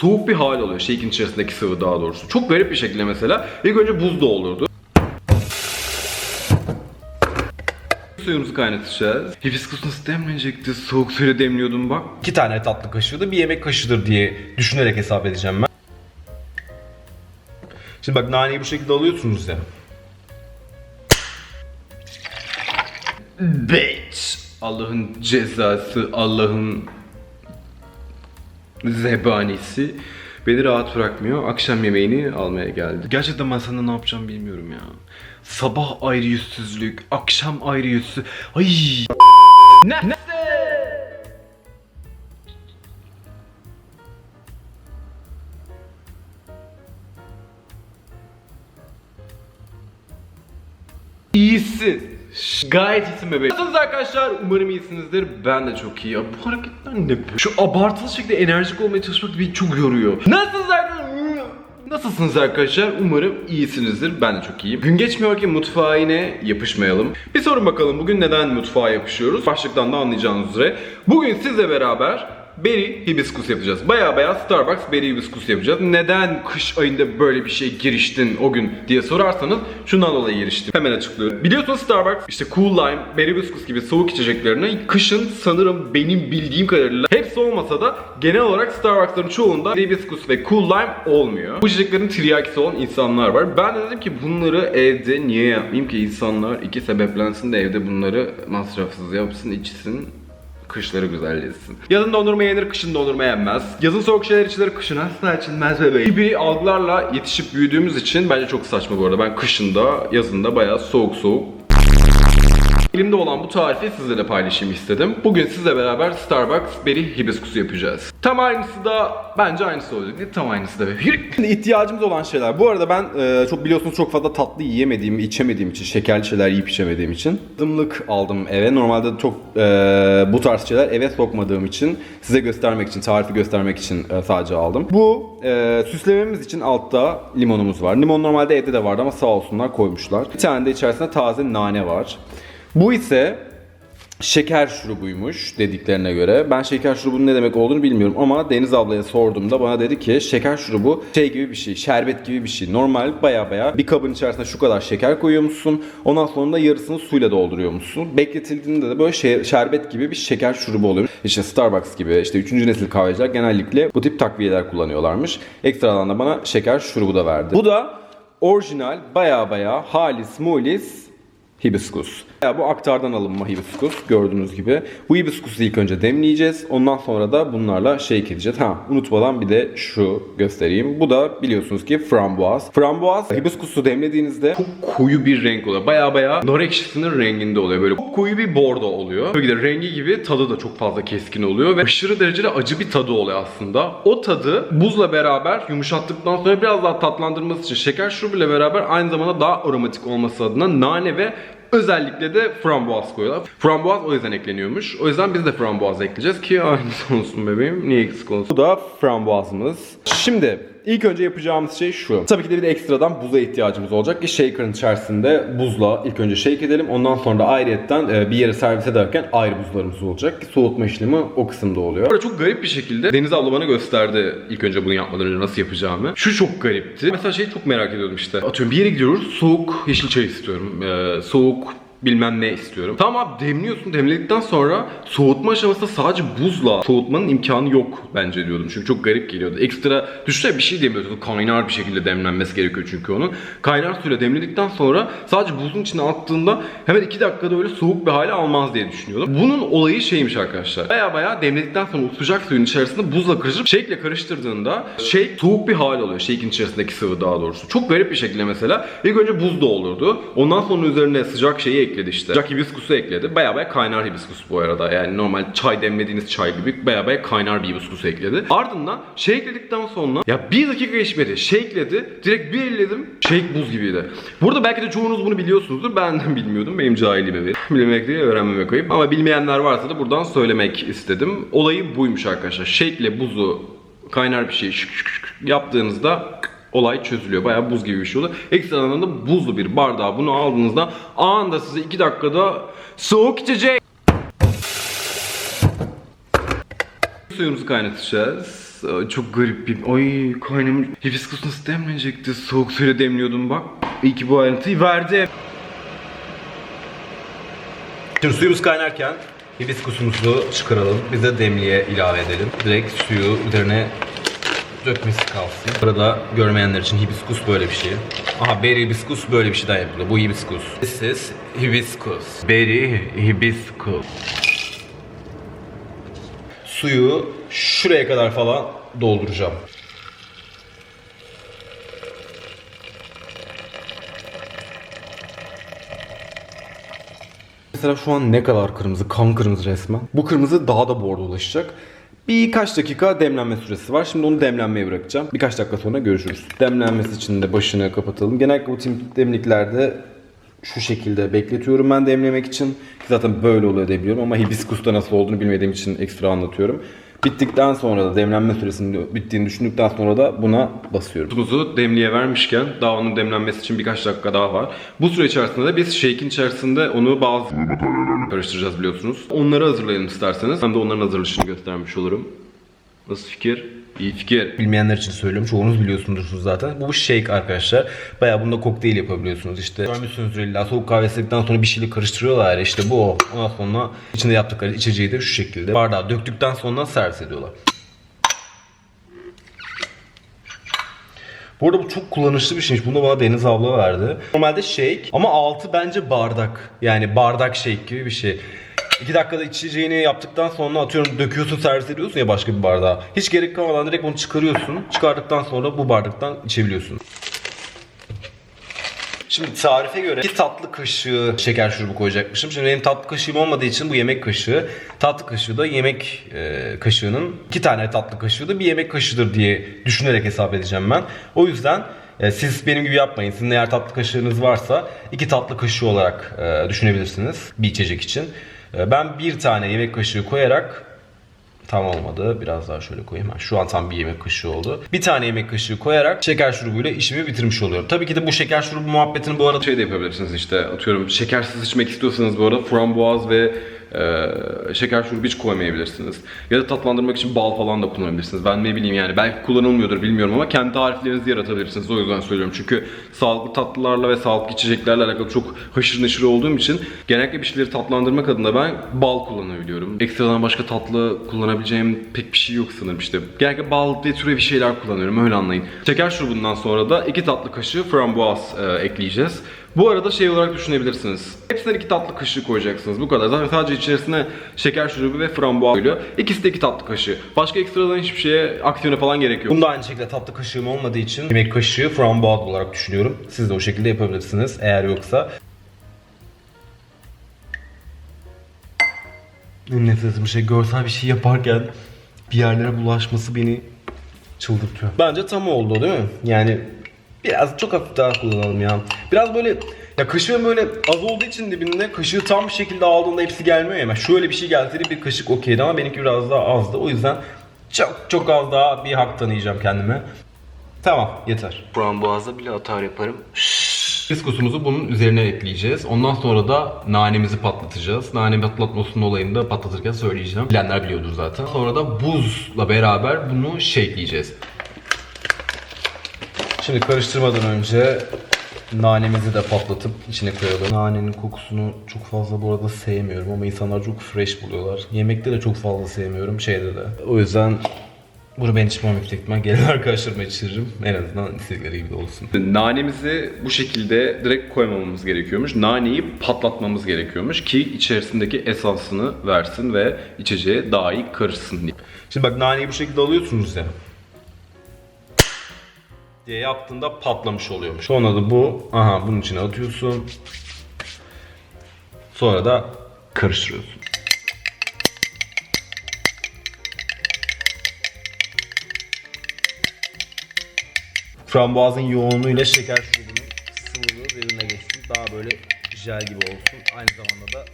soğuk bir hal oluyor shake'in içerisindeki sıvı daha doğrusu. Çok garip bir şekilde mesela. İlk önce buz da olurdu. Suyumuzu kaynatacağız. Hibiskus nasıl demlenecekti? Soğuk suyla demliyordum bak. İki tane tatlı kaşığı da bir yemek kaşığıdır diye düşünerek hesap edeceğim ben. Şimdi bak naneyi bu şekilde alıyorsunuz ya. Bitch. Allah'ın cezası, Allah'ın zebanisi beni rahat bırakmıyor. Akşam yemeğini almaya geldi. Gerçekten ben sana ne yapacağım bilmiyorum ya. Sabah ayrı yüzsüzlük, akşam ayrı yüzsüz. Ay. Ne? ne? İyisin. Gayet iyisin bebeğim. Nasılsınız arkadaşlar? Umarım iyisinizdir. Ben de çok iyi. Bu hareketler ne? be? Şu abartılı şekilde enerjik olmaya çalışmak beni çok yoruyor. Nasılsınız arkadaşlar? Nasılsınız arkadaşlar? Umarım iyisinizdir. Ben de çok iyiyim. Gün geçmiyor ki mutfağa yine yapışmayalım. Bir sorun bakalım bugün neden mutfağa yapışıyoruz? Başlıktan da anlayacağınız üzere. Bugün sizle beraber Berry hibiskus yapacağız. Baya baya Starbucks berry hibiskus yapacağız. Neden kış ayında böyle bir şey giriştin o gün diye sorarsanız şundan dolayı giriştim. Hemen açıklıyorum. Biliyorsunuz Starbucks işte Cool Lime, berry hibiskus gibi soğuk içeceklerini kışın sanırım benim bildiğim kadarıyla hepsi olmasa da genel olarak Starbucks'ların çoğunda hibiskus ve Cool Lime olmuyor. Bu içeceklerin tiryakisi olan insanlar var. Ben de dedim ki bunları evde niye yapmayayım ki insanlar iki sebeplensin de evde bunları masrafsız yapsın, içsin. Kışları güzelleşsin. Yazın dondurma yenir, kışın dondurma yenmez. Yazın soğuk şeyler içilir, kışın asla içilmez bebeğim. Gibi algılarla yetişip büyüdüğümüz için bence çok saçma bu arada. Ben kışında, yazında bayağı soğuk soğuk Elimde olan bu tarifi sizlerle paylaşayım istedim. Bugün sizle beraber Starbucks Berry Hibiskus'u yapacağız. Tam aynısı da bence aynısı olacak. Ne tam aynısı da be. Şimdi ihtiyacımız olan şeyler. Bu arada ben e, çok biliyorsunuz çok fazla tatlı yiyemediğim, içemediğim için, şekerli şeyler yiyip içemediğim için dımlık aldım eve. Normalde çok e, bu tarz şeyler eve sokmadığım için size göstermek için, tarifi göstermek için e, sadece aldım. Bu e, süslememiz için altta limonumuz var. Limon normalde evde de vardı ama sağ olsunlar koymuşlar. Bir tane de içerisinde taze nane var. Bu ise şeker şurubuymuş dediklerine göre. Ben şeker şurubunun ne demek olduğunu bilmiyorum ama Deniz ablaya sorduğumda bana dedi ki şeker şurubu şey gibi bir şey, şerbet gibi bir şey. Normal baya baya bir kabın içerisine şu kadar şeker koyuyormuşsun. Ondan sonra da yarısını suyla dolduruyormuşsun. Bekletildiğinde de böyle şerbet gibi bir şeker şurubu oluyor. İşte Starbucks gibi işte 3. nesil kahveciler genellikle bu tip takviyeler kullanıyorlarmış. Ekstradan da bana şeker şurubu da verdi. Bu da orijinal baya baya halis mulis Hibiskus. Ya bu aktardan alınma hibiskus gördüğünüz gibi. Bu hibiskusu ilk önce demleyeceğiz. Ondan sonra da bunlarla shake edeceğiz. Ha unutmadan bir de şu göstereyim. Bu da biliyorsunuz ki frambuaz. Frambuaz hibiskusu demlediğinizde Çok koyu bir renk oluyor. Baya baya nar ekşisinin renginde oluyor. Böyle çok koyu bir bordo oluyor. Böyle de rengi gibi tadı da çok fazla keskin oluyor ve aşırı derecede acı bir tadı oluyor aslında. O tadı buzla beraber yumuşattıktan sonra biraz daha tatlandırması için şeker şurubuyla beraber aynı zamanda daha aromatik olması adına nane ve Özellikle de frambuaz koyuyorlar. Frambuaz o yüzden ekleniyormuş. O yüzden biz de frambuaz ekleyeceğiz ki aynısı olsun bebeğim. Niye eksik olsun? Bu da frambuazımız. Şimdi ilk önce yapacağımız şey şu. Tabii ki de bir de ekstradan buza ihtiyacımız olacak ki shaker'ın içerisinde buzla ilk önce shake edelim. Ondan sonra da ayrıyetten e, bir yere servis ederken ayrı buzlarımız olacak ki soğutma işlemi o kısımda oluyor. Burada çok garip bir şekilde Deniz abla bana gösterdi ilk önce bunu yapmadan önce nasıl yapacağımı. Şu çok garipti. Mesela şeyi çok merak ediyordum işte. Atıyorum bir yere gidiyoruz soğuk yeşil çay istiyorum. Ee, soğuk bilmem ne istiyorum. Tamam abi demliyorsun. Demledikten sonra soğutma aşamasında sadece buzla soğutmanın imkanı yok bence diyordum. Çünkü çok garip geliyordu. Ekstra düşünsene bir şey demliyorsun. Kaynar bir şekilde demlenmesi gerekiyor çünkü onun. Kaynar suyla demledikten sonra sadece buzun içine attığında hemen 2 dakikada öyle soğuk bir hale almaz diye düşünüyordum. Bunun olayı şeymiş arkadaşlar. Baya baya demledikten sonra sıcak suyun içerisinde buzla karıştırıp shake'le karıştırdığında shake soğuk bir hal oluyor. Shake'in içerisindeki sıvı daha doğrusu. Çok garip bir şekilde mesela. İlk önce buz da. Ondan sonra üzerine sıcak şeyi ekledi işte. Sıcak hibiskusu ekledi. Baya baya kaynar hibiskus bu arada. Yani normal çay demlediğiniz çay gibi baya baya kaynar bir hibiskus ekledi. Ardından shake'ledikten sonra ya bir dakika geçmedi. Shake'ledi. Direkt bir elledim. Shake buz gibiydi. Burada belki de çoğunuz bunu biliyorsunuzdur. Ben bilmiyordum. Benim cahilime verin. Bilmek değil öğrenmemek ayıp. Ama bilmeyenler varsa da buradan söylemek istedim. Olayı buymuş arkadaşlar. Shake ile buzu kaynar bir şey şık şık şık yaptığınızda olay çözülüyor. Bayağı buz gibi bir şey oluyor. Ekstradan da buzlu bir bardağa bunu aldığınızda anında size 2 dakikada soğuk içecek Suyumuzu kaynatacağız. Çok garip bir... Ay kaynamın hibiskus nasıl demlenecekti? Soğuk suyla demliyordum bak. İyi ki bu ayrıntıyı verdi. Şimdi suyumuz kaynarken hibiskusumuzu çıkaralım. Biz de demliğe ilave edelim. Direkt suyu üzerine dökmesi kalsın. Burada görmeyenler için hibiskus böyle bir şey. Aha berry hibiskus böyle bir şeyden yapılıyor. Bu hibiskus. This is hibiskus. Berry hibiskus. Suyu şuraya kadar falan dolduracağım. Mesela şu an ne kadar kırmızı, kan kırmızı resmen. Bu kırmızı daha da bordolaşacak. Birkaç dakika demlenme süresi var. Şimdi onu demlenmeye bırakacağım. Birkaç dakika sonra görüşürüz. Demlenmesi için de başını kapatalım. Genellikle bu tip demliklerde şu şekilde bekletiyorum ben demlemek için. Zaten böyle oluyor diye biliyorum ama hibiskusta nasıl olduğunu bilmediğim için ekstra anlatıyorum. Bittikten sonra da demlenme süresinin bittiğini düşündükten sonra da buna basıyorum. Tuzu demliğe vermişken daha onun demlenmesi için birkaç dakika daha var. Bu süre içerisinde de biz shake'in içerisinde onu bazı karıştıracağız biliyorsunuz. Onları hazırlayalım isterseniz. Ben de onların hazırlanışını göstermiş olurum. Nasıl fikir? İyi fikir. Bilmeyenler için söylüyorum. Çoğunuz biliyorsunuz zaten. Bu shake arkadaşlar. Bayağı bunda kokteyl yapabiliyorsunuz. İşte görmüşsünüzdür illa soğuk kahve istedikten sonra bir şeyle karıştırıyorlar. İşte bu o. Ondan sonra içinde yaptıkları içeceği de şu şekilde. Bardağa döktükten sonra servis ediyorlar. Bu arada bu çok kullanışlı bir şeymiş. Bunu bana Deniz abla verdi. Normalde shake ama altı bence bardak. Yani bardak shake gibi bir şey. 2 dakikada içeceğini yaptıktan sonra atıyorum döküyorsun servis ediyorsun ya başka bir bardağa. Hiç gerek kalmadan direkt onu çıkarıyorsun. Çıkardıktan sonra bu bardaktan içebiliyorsun. Şimdi tarife göre iki tatlı kaşığı şeker şurubu koyacakmışım. Şimdi benim tatlı kaşığım olmadığı için bu yemek kaşığı. Tatlı kaşığı da yemek e, kaşığının iki tane tatlı kaşığı da bir yemek kaşığıdır diye düşünerek hesap edeceğim ben. O yüzden e, siz benim gibi yapmayın. Sizin eğer tatlı kaşığınız varsa iki tatlı kaşığı olarak e, düşünebilirsiniz bir içecek için. E, ben bir tane yemek kaşığı koyarak Tam olmadı. Biraz daha şöyle koyayım. Şu an tam bir yemek kaşığı oldu. Bir tane yemek kaşığı koyarak şeker şurubuyla işimi bitirmiş oluyorum. Tabii ki de bu şeker şurubu muhabbetini bu arada şey de yapabilirsiniz işte atıyorum şekersiz içmek istiyorsanız bu arada frambuaz ve e, şeker şurubu hiç koymayabilirsiniz. Ya da tatlandırmak için bal falan da kullanabilirsiniz. Ben ne bileyim yani belki kullanılmıyordur bilmiyorum ama kendi tariflerinizi yaratabilirsiniz. O yüzden söylüyorum. Çünkü sağlıklı tatlılarla ve sağlıklı içeceklerle alakalı çok haşır neşir olduğum için genellikle bir şeyleri tatlandırmak adına ben bal kullanabiliyorum. Ekstradan başka tatlı kullanabileceğim pek bir şey yok sanırım işte. Genellikle bal ve türevi şeyler kullanıyorum öyle anlayın. Şeker şurubundan sonra da iki tatlı kaşığı frambuaz e, ekleyeceğiz. Bu arada şey olarak düşünebilirsiniz. Hepsinden iki tatlı kaşığı koyacaksınız. Bu kadar. Zaten sadece içerisine şeker şurubu ve frambuaz koyuluyor. İkisi de iki tatlı kaşığı. Başka ekstradan hiçbir şeye, aksiyona falan gerek yok. Bunda aynı şekilde tatlı kaşığım olmadığı için yemek kaşığı frambuaz olarak düşünüyorum. Siz de o şekilde yapabilirsiniz eğer yoksa. Nefes bir şey görsel bir şey yaparken bir yerlere bulaşması beni çıldırtıyor. Bence tam oldu değil mi? Yani biraz çok hafif daha kullanalım ya. Biraz böyle ya kaşığın böyle az olduğu için dibinde kaşığı tam bir şekilde aldığında hepsi gelmiyor ya. Yani şöyle bir şey gelseydi bir kaşık okeydi ama benimki biraz daha azdı. O yüzden çok çok az daha bir hak tanıyacağım kendime. Tamam yeter. Frambuazda bile atar yaparım. Biskosumuzu bunun üzerine ekleyeceğiz. Ondan sonra da nanemizi patlatacağız. Nane patlatmasının olayını da patlatırken söyleyeceğim. Bilenler biliyordur zaten. Sonra da buzla beraber bunu shakeleyeceğiz. Şimdi karıştırmadan önce nanemizi de patlatıp içine koyalım. Nanenin kokusunu çok fazla bu arada sevmiyorum ama insanlar çok fresh buluyorlar. Yemekte de çok fazla sevmiyorum, şeyde de. O yüzden bunu ben içmem yüksek ihtimal gelen arkadaşlarıma içiririm. En azından istedikleri gibi olsun. Nanemizi bu şekilde direkt koymamamız gerekiyormuş. Naneyi patlatmamız gerekiyormuş ki içerisindeki esansını versin ve içeceğe daha iyi karışsın diye. Şimdi bak naneyi bu şekilde alıyorsunuz ya. Diye yaptığında patlamış oluyormuş. Sonra da bu, aha bunun içine atıyorsun. Sonra da karıştırıyorsun. Frambuazın yoğunluğuyla şeker şurubunun sıvılığı birbirine geçsin. Daha böyle jel gibi olsun. Aynı zamanda da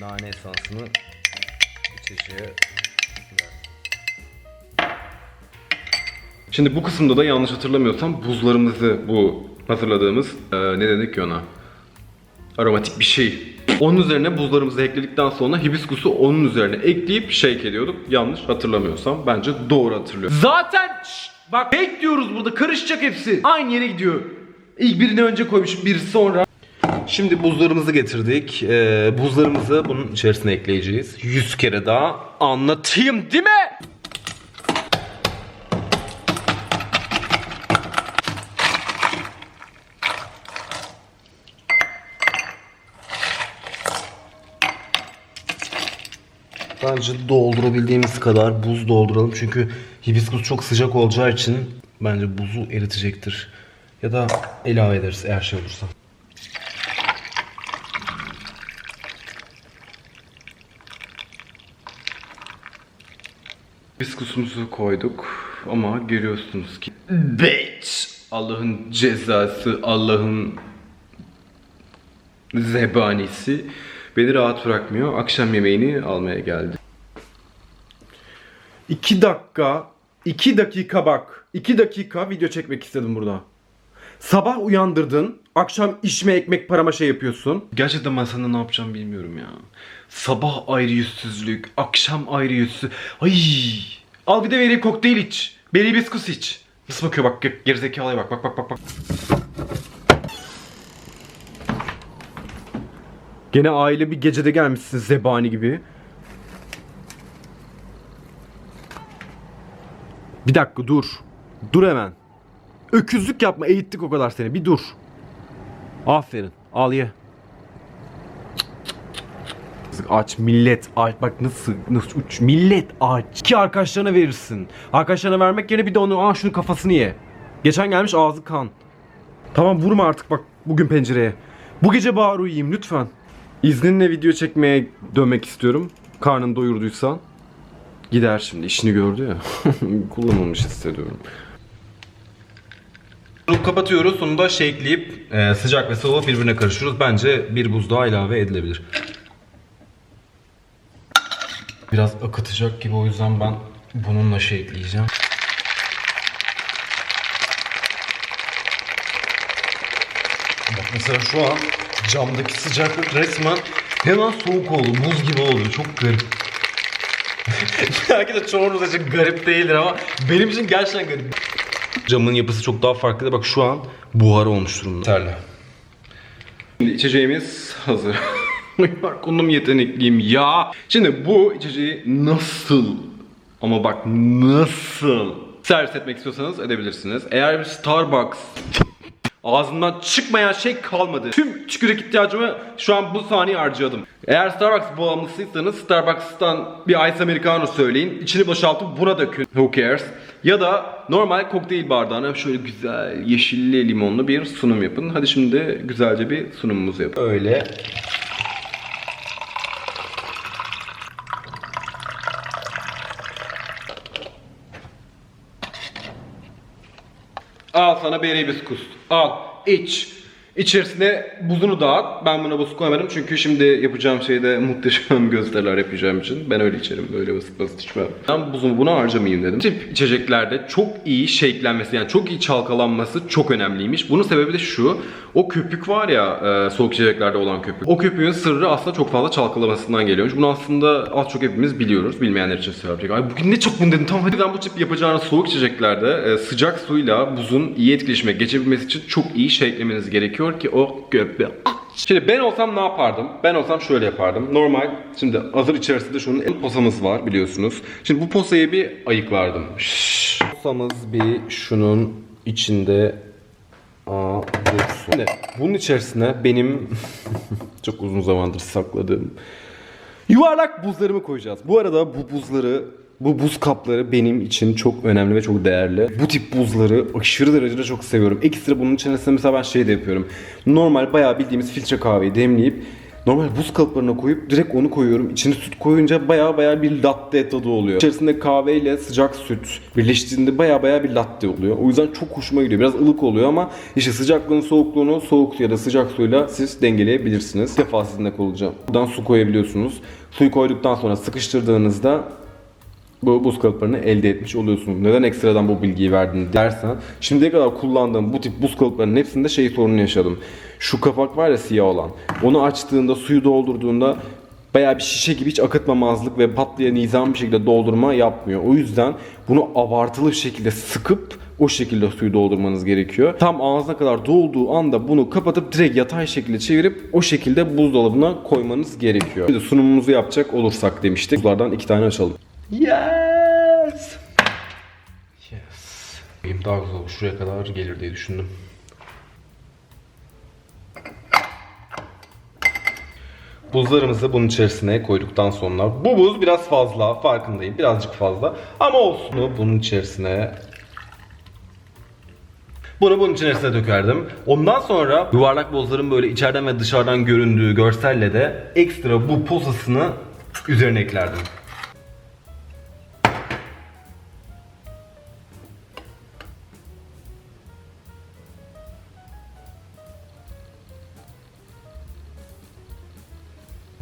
nane esansını içeceğe Şimdi bu kısımda da yanlış hatırlamıyorsam buzlarımızı bu hazırladığımız e, ne dedik ki ona? Aromatik bir şey. Onun üzerine buzlarımızı ekledikten sonra hibiskusu onun üzerine ekleyip shake ediyorduk. Yanlış hatırlamıyorsam bence doğru hatırlıyorum. Zaten şşt, bak bekliyoruz burada karışacak hepsi. Aynı yere gidiyor. İlk birini önce koymuş birisi sonra. Şimdi buzlarımızı getirdik. Ee, buzlarımızı bunun içerisine ekleyeceğiz. 100 kere daha anlatayım değil mi? Bence doldurabildiğimiz kadar buz dolduralım. Çünkü hibiskus çok sıcak olacağı için bence buzu eritecektir. Ya da ilave ederiz eğer şey olursa. Hibiskusumuzu koyduk ama görüyorsunuz ki Bitch! Allah'ın cezası, Allah'ın zebanisi beni rahat bırakmıyor. Akşam yemeğini almaya geldi. 2 dakika, 2 dakika bak. 2 dakika video çekmek istedim burada. Sabah uyandırdın, akşam işme ekmek parama şey yapıyorsun. Gerçekten ben sana ne yapacağım bilmiyorum ya. Sabah ayrı yüzsüzlük, akşam ayrı yüzsüz. Ay! Al bir de vereyim kokteyl iç. Beri hibiskus iç. Nasıl bakıyor bak ge- gerizekalıya bak bak bak bak bak. Gene aile bir gecede gelmişsin zebani gibi. Bir dakika dur. Dur hemen. Öküzlük yapma eğittik o kadar seni bir dur. Aferin al ye. Aç millet aç bak nasıl nasıl uç millet aç ki arkadaşlarına verirsin. Arkadaşlarına vermek yerine bir de onu aa şunun kafasını ye. Geçen gelmiş ağzı kan. Tamam vurma artık bak bugün pencereye. Bu gece bağır uyuyayım lütfen. İzninle video çekmeye dönmek istiyorum. Karnını doyurduysan. Gider şimdi işini gördü ya. Kullanılmış hissediyorum. Kapatıyoruz. Sonra da shakeleyip e, sıcak ve soğuk birbirine karıştırıyoruz. Bence bir buz daha ilave edilebilir. Biraz akıtacak gibi o yüzden ben bununla shakeleyeceğim. Bak mesela şu an camdaki sıcaklık resmen hemen soğuk oldu. Buz gibi oldu. Çok garip. Belki de çoğunuz için garip değildir ama benim için gerçekten garip. Camın yapısı çok daha farklı. Bak şu an buhar olmuş durumda. Terle. Şimdi içeceğimiz hazır. Konum yetenekliyim ya. Şimdi bu içeceği nasıl ama bak nasıl servis etmek istiyorsanız edebilirsiniz. Eğer bir Starbucks ağzımdan çıkmayan şey kalmadı. Tüm tükürük ihtiyacımı şu an bu saniye harcadım. Eğer Starbucks bağımlısıysanız Starbucks'tan bir Ice Americano söyleyin. İçini boşaltıp buna dökün. Who cares? Ya da normal kokteyl bardağına şöyle güzel yeşilli limonlu bir sunum yapın. Hadi şimdi güzelce bir sunumumuzu yapın. Öyle. Al sana bir hibiskus. Al. iç. İçerisine buzunu dağıt. Ben buna buz koymadım çünkü şimdi yapacağım şeyde muhteşem gösteriler yapacağım için. Ben öyle içerim. Böyle basit basit içmem. Ben buzumu buna harcamayayım dedim. Tip içeceklerde çok iyi shakelenmesi yani çok iyi çalkalanması çok önemliymiş. Bunun sebebi de şu. O köpük var ya e, soğuk içeceklerde olan köpük. O köpüğün sırrı aslında çok fazla çalkalamasından geliyormuş. Bunu aslında az çok hepimiz biliyoruz. Bilmeyenler için söyleyecek. Ay bugün ne çok bunu dedim. Tamam hadi ben bu tip yapacağınız soğuk içeceklerde e, sıcak suyla buzun iyi etkileşime geçebilmesi için çok iyi shakelemeniz gerekiyor ki o köpüğü Şimdi ben olsam ne yapardım? Ben olsam şöyle yapardım. Normal, şimdi hazır içerisinde şunun el posamız var biliyorsunuz. Şimdi bu posayı bir ayıklardım. Şşş. Posamız bir şunun içinde Aa. Şimdi bunun içerisine benim çok uzun zamandır sakladığım yuvarlak buzlarımı koyacağız. Bu arada bu buzları bu buz kapları benim için çok önemli ve çok değerli. Bu tip buzları aşırı derecede çok seviyorum. Ekstra bunun içerisine mesela ben şey de yapıyorum. Normal bayağı bildiğimiz filtre kahveyi demleyip normal buz kalıplarına koyup direkt onu koyuyorum. İçine süt koyunca bayağı bayağı bir latte tadı oluyor. İçerisinde kahveyle sıcak süt birleştiğinde bayağı bayağı bir latte oluyor. O yüzden çok hoşuma gidiyor. Biraz ılık oluyor ama işte sıcaklığını soğukluğunu soğuk ya da sıcak suyla siz dengeleyebilirsiniz. Bir defa sizinle olacağım. Buradan su koyabiliyorsunuz. Suyu koyduktan sonra sıkıştırdığınızda bu buz kalıplarını elde etmiş oluyorsun. Neden ekstradan bu bilgiyi verdin dersen şimdiye kadar kullandığım bu tip buz kalıplarının hepsinde şey sorunu yaşadım. Şu kapak var ya siyah olan. Onu açtığında suyu doldurduğunda bayağı bir şişe gibi hiç akıtmamazlık ve pat diye nizam bir şekilde doldurma yapmıyor. O yüzden bunu abartılı bir şekilde sıkıp o şekilde suyu doldurmanız gerekiyor. Tam ağzına kadar dolduğu anda bunu kapatıp direkt yatay şekilde çevirip o şekilde buzdolabına koymanız gerekiyor. Bir de sunumumuzu yapacak olursak demiştik. Buzlardan iki tane açalım. Yes! Yes. Benim daha güzel olur. Şuraya kadar gelir diye düşündüm. Buzlarımızı bunun içerisine koyduktan sonra bu buz biraz fazla farkındayım birazcık fazla ama olsun Bunu bunun içerisine bunu bunun içerisine dökerdim. Ondan sonra yuvarlak buzların böyle içeriden ve dışarıdan göründüğü görselle de ekstra bu posasını üzerine eklerdim.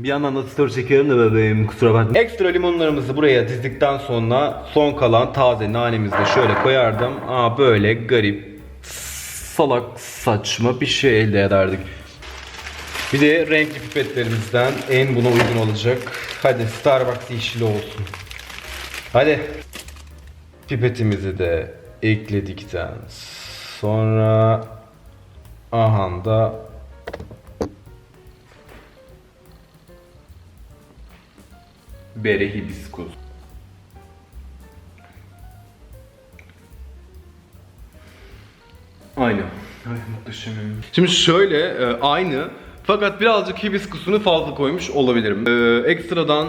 Bir yandan da story çekiyorum da bebeğim kusura bakma. Ekstra limonlarımızı buraya dizdikten sonra son kalan taze nanemizi de şöyle koyardım. Aa böyle garip, salak, saçma bir şey elde ederdik. Bir de renkli pipetlerimizden en buna uygun olacak. Hadi Starbucks yeşili olsun. Hadi. Pipetimizi de ekledikten sonra aha Bere hibiskus. Aynı. Ay muhteşemim. Şimdi şöyle e, aynı fakat birazcık hibiskusunu fazla koymuş olabilirim. E, ekstradan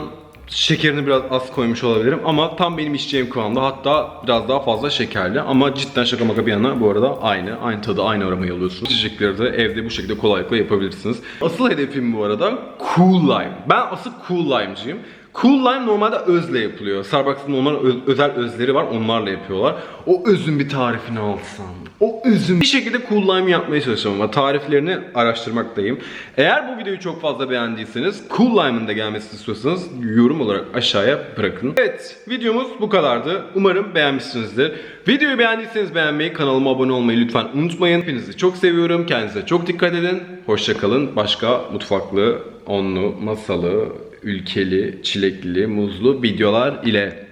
şekerini biraz az koymuş olabilirim ama tam benim içeceğim kıvamda hatta biraz daha fazla şekerli ama cidden şaka maka bir yana bu arada aynı. Aynı tadı aynı aromayı alıyorsunuz. İçecekleri de evde bu şekilde kolaylıkla yapabilirsiniz. Asıl hedefim bu arada Cool Lime. Ben asıl Cool Lime'cıyım. Cool Lime normalde özle yapılıyor. Starbucks'ın ö- özel özleri var onlarla yapıyorlar. O özün bir tarifini alsam. O özün bir şekilde Cool Lime yapmaya çalışacağım ama tariflerini araştırmaktayım. Eğer bu videoyu çok fazla beğendiyseniz Cool Lime'ın da gelmesini istiyorsanız yorum olarak aşağıya bırakın. Evet videomuz bu kadardı. Umarım beğenmişsinizdir. Videoyu beğendiyseniz beğenmeyi, kanalıma abone olmayı lütfen unutmayın. Hepinizi çok seviyorum. Kendinize çok dikkat edin. Hoşçakalın. Başka mutfaklı, onlu, masalı, ülkeli, çilekli, muzlu videolar ile